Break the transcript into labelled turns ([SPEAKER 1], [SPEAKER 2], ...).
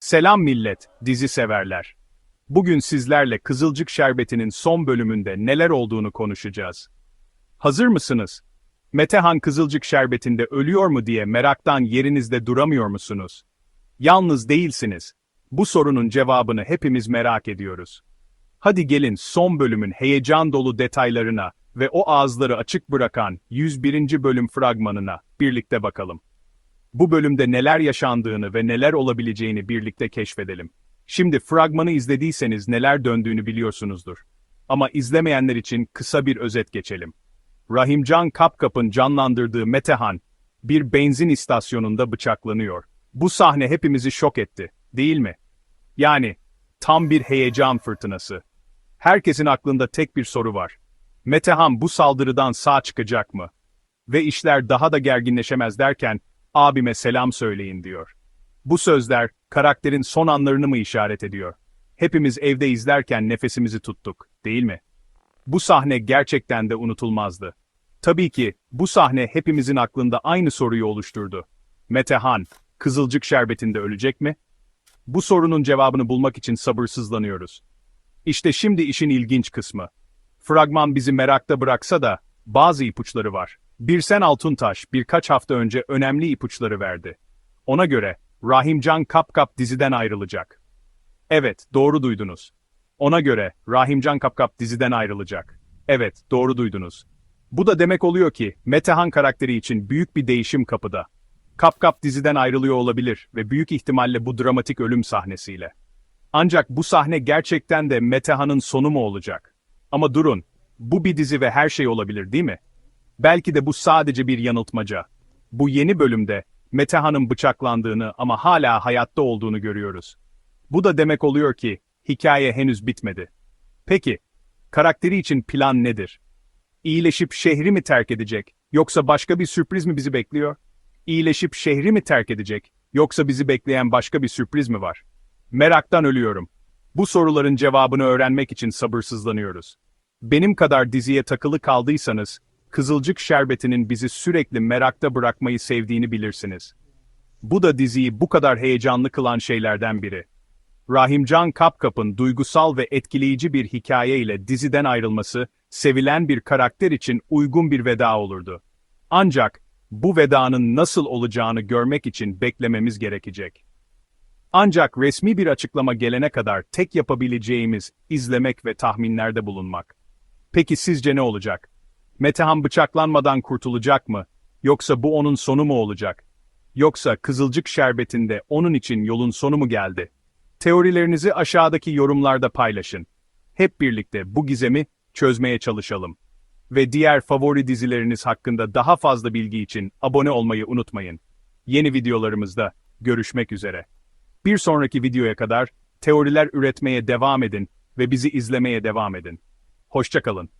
[SPEAKER 1] Selam millet, dizi severler. Bugün sizlerle Kızılcık Şerbeti'nin son bölümünde neler olduğunu konuşacağız. Hazır mısınız? Metehan Kızılcık Şerbeti'nde ölüyor mu diye meraktan yerinizde duramıyor musunuz? Yalnız değilsiniz. Bu sorunun cevabını hepimiz merak ediyoruz. Hadi gelin son bölümün heyecan dolu detaylarına ve o ağızları açık bırakan 101. bölüm fragmanına birlikte bakalım. Bu bölümde neler yaşandığını ve neler olabileceğini birlikte keşfedelim. Şimdi fragmanı izlediyseniz neler döndüğünü biliyorsunuzdur. Ama izlemeyenler için kısa bir özet geçelim. Rahimcan Kapkap'ın canlandırdığı Metehan, bir benzin istasyonunda bıçaklanıyor. Bu sahne hepimizi şok etti, değil mi? Yani, tam bir heyecan fırtınası. Herkesin aklında tek bir soru var. Metehan bu saldırıdan sağ çıkacak mı? Ve işler daha da gerginleşemez derken, abime selam söyleyin diyor. Bu sözler, karakterin son anlarını mı işaret ediyor? Hepimiz evde izlerken nefesimizi tuttuk, değil mi? Bu sahne gerçekten de unutulmazdı. Tabii ki, bu sahne hepimizin aklında aynı soruyu oluşturdu. Metehan, Kızılcık Şerbeti'nde ölecek mi? Bu sorunun cevabını bulmak için sabırsızlanıyoruz. İşte şimdi işin ilginç kısmı. Fragman bizi merakta bıraksa da, bazı ipuçları var. Birsen Altuntaş birkaç hafta önce önemli ipuçları verdi. Ona göre, Rahimcan Kapkap diziden ayrılacak. Evet, doğru duydunuz. Ona göre, Rahimcan Kapkap diziden ayrılacak. Evet, doğru duydunuz. Bu da demek oluyor ki, Metehan karakteri için büyük bir değişim kapıda. Kapkap diziden ayrılıyor olabilir ve büyük ihtimalle bu dramatik ölüm sahnesiyle. Ancak bu sahne gerçekten de Metehan'ın sonu mu olacak? Ama durun, bu bir dizi ve her şey olabilir değil mi? Belki de bu sadece bir yanıltmaca. Bu yeni bölümde Metehan'ın bıçaklandığını ama hala hayatta olduğunu görüyoruz. Bu da demek oluyor ki hikaye henüz bitmedi. Peki, karakteri için plan nedir? İyileşip şehri mi terk edecek yoksa başka bir sürpriz mi bizi bekliyor? İyileşip şehri mi terk edecek yoksa bizi bekleyen başka bir sürpriz mi var? Meraktan ölüyorum. Bu soruların cevabını öğrenmek için sabırsızlanıyoruz. Benim kadar diziye takılı kaldıysanız, Kızılcık Şerbeti'nin bizi sürekli merakta bırakmayı sevdiğini bilirsiniz. Bu da diziyi bu kadar heyecanlı kılan şeylerden biri. Rahimcan Kapkap'ın duygusal ve etkileyici bir hikaye ile diziden ayrılması, sevilen bir karakter için uygun bir veda olurdu. Ancak, bu vedanın nasıl olacağını görmek için beklememiz gerekecek. Ancak resmi bir açıklama gelene kadar tek yapabileceğimiz izlemek ve tahminlerde bulunmak. Peki sizce ne olacak? Metehan bıçaklanmadan kurtulacak mı? Yoksa bu onun sonu mu olacak? Yoksa Kızılcık Şerbeti'nde onun için yolun sonu mu geldi? Teorilerinizi aşağıdaki yorumlarda paylaşın. Hep birlikte bu gizemi çözmeye çalışalım. Ve diğer favori dizileriniz hakkında daha fazla bilgi için abone olmayı unutmayın. Yeni videolarımızda görüşmek üzere. Bir sonraki videoya kadar teoriler üretmeye devam edin ve bizi izlemeye devam edin. Hoşçakalın.